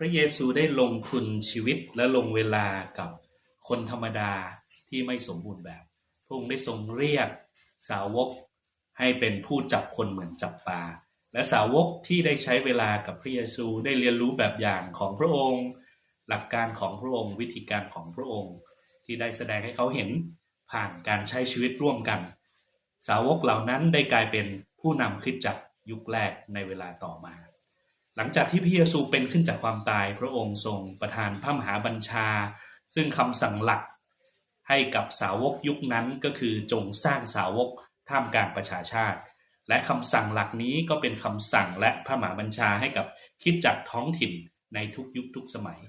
พระเยซูได้ลงทุนชีวิตและลงเวลากับคนธรรมดาที่ไม่สมบูรณ์แบบ พระองค์ได้ทรงเรียกสาวกให้เป็นผู้จับคนเหมือนจับปลา และสาวกที่ได้ใช้เวลากับพระเยซูได้เรียนรู้แบบอย่างของพระองค์ หลักการของพระองค์ วิธีการของพระองค์ ที่ได้แสดงให้เขาเห็นผ่านการใช้ชีวิตร่วมกัน สาวกเหล่านั้นได้กลายเป็นผู้นำคริสตจักรยุคแรกในเวลาต่อมา หลังจากที่พระเยซูเป็นขึ้นจากความตาย พระองค์ทรงประทานพระมหาบัญชา ซึ่งคำสั่งหลักให้กับสาวกยุคนั้นก็คือจงสร้างสาวกท่ามกลางประชาชาติ และคำสั่งหลักนี้ก็เป็นคำสั่งและพระมหาบัญชาให้กับคริดจักรท้องถิ่นในทุกยุคทุกสมัย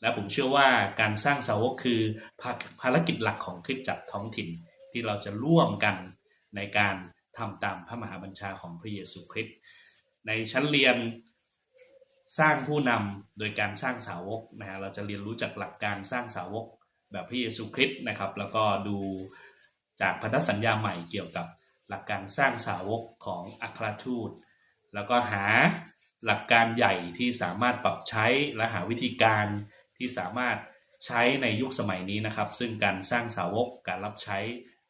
และผมเชื่อว่าการสร้างสาวกคือภาภารกิจหลักของคริดจักรท้องถิ่นที่เราจะร่วมกันในการทำตามพระมหาบัญชาของพระเยซูคริสต์ในชั้นเรียน สร้างผู้นำโดยการสร้างสาวกนะฮะเราจะเรียนรู้จากหลักการสร้างสาวกแบบพระเยซูคริสต์นะครับ แล้วก็ดูจากพันธสัญญาใหม่เกี่ยวกับหลักการสร้างสาวกของอัครทูต แล้วก็หาหลักการใหญ่ที่สามารถปรับใช้และหาวิธีการที่สามารถใช้ในยุคสมัยนี้นะครับ ซึ่งการสร้างสาวกการรับใช้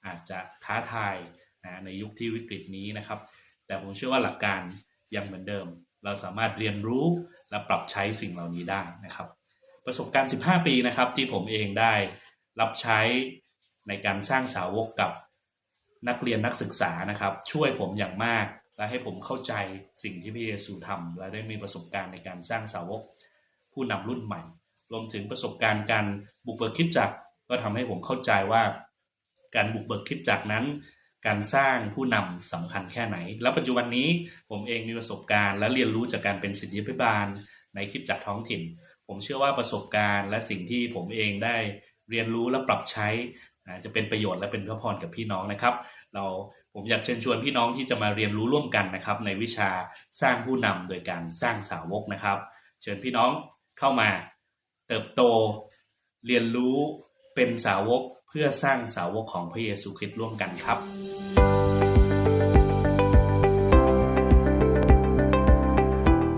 อาจจะท้าทายนะในยุคที่วิกฤตนี้นะครับ แต่ผมเชื่อว่าหลักการยังเหมือนเดิม เราสามารถเรียนรู้และปรับใช้สิ่งเหล่านี้ได้นะครับ ประสบการณ์ 15 ปีนะครับ ที่ผมเองได้รับใช้ในการสร้างสาวกกับนักเรียนนักศึกษานะครับ ช่วยผมอย่างมาก และให้ผมเข้าใจสิ่งที่พระเยซูทำและได้มีประสบการณ์ในการสร้างสาวก ผู้นำรุ่นใหม่ รวมถึงประสบการณ์การบุกเบิกคิดจักก็ทำให้ผมเข้าใจว่า การบุกเบิกคิดจักนั้น การสร้างผู้นำสำคัญแค่ไหน และปัจจุบันนี้ผมเองมีประสบการณ์ และเรียนรู้จากการเป็นสิทธิพิบาลในคริดจักท้องถิ่น ผมเชื่อว่าประสบการณ์ และสิ่งที่ผมเองได้เรียนรู้และปรับใช้จะเป็นประโยชน์และเป็นพระพรกับพี่น้องนะครับ เราผมอยากเชิญชวนพี่น้องที่จะมาเรียนรู้ร่วมกันนะครับ ในวิชาสร้างผู้นำโดยการสร้างสาวกนะครับ เชิญพี่น้องเข้ามาเติบโตเรียนรู้ เป็นสาวกเพื่อสร้างสาวกของพระเยซูคริสต์ร่วมกันครับ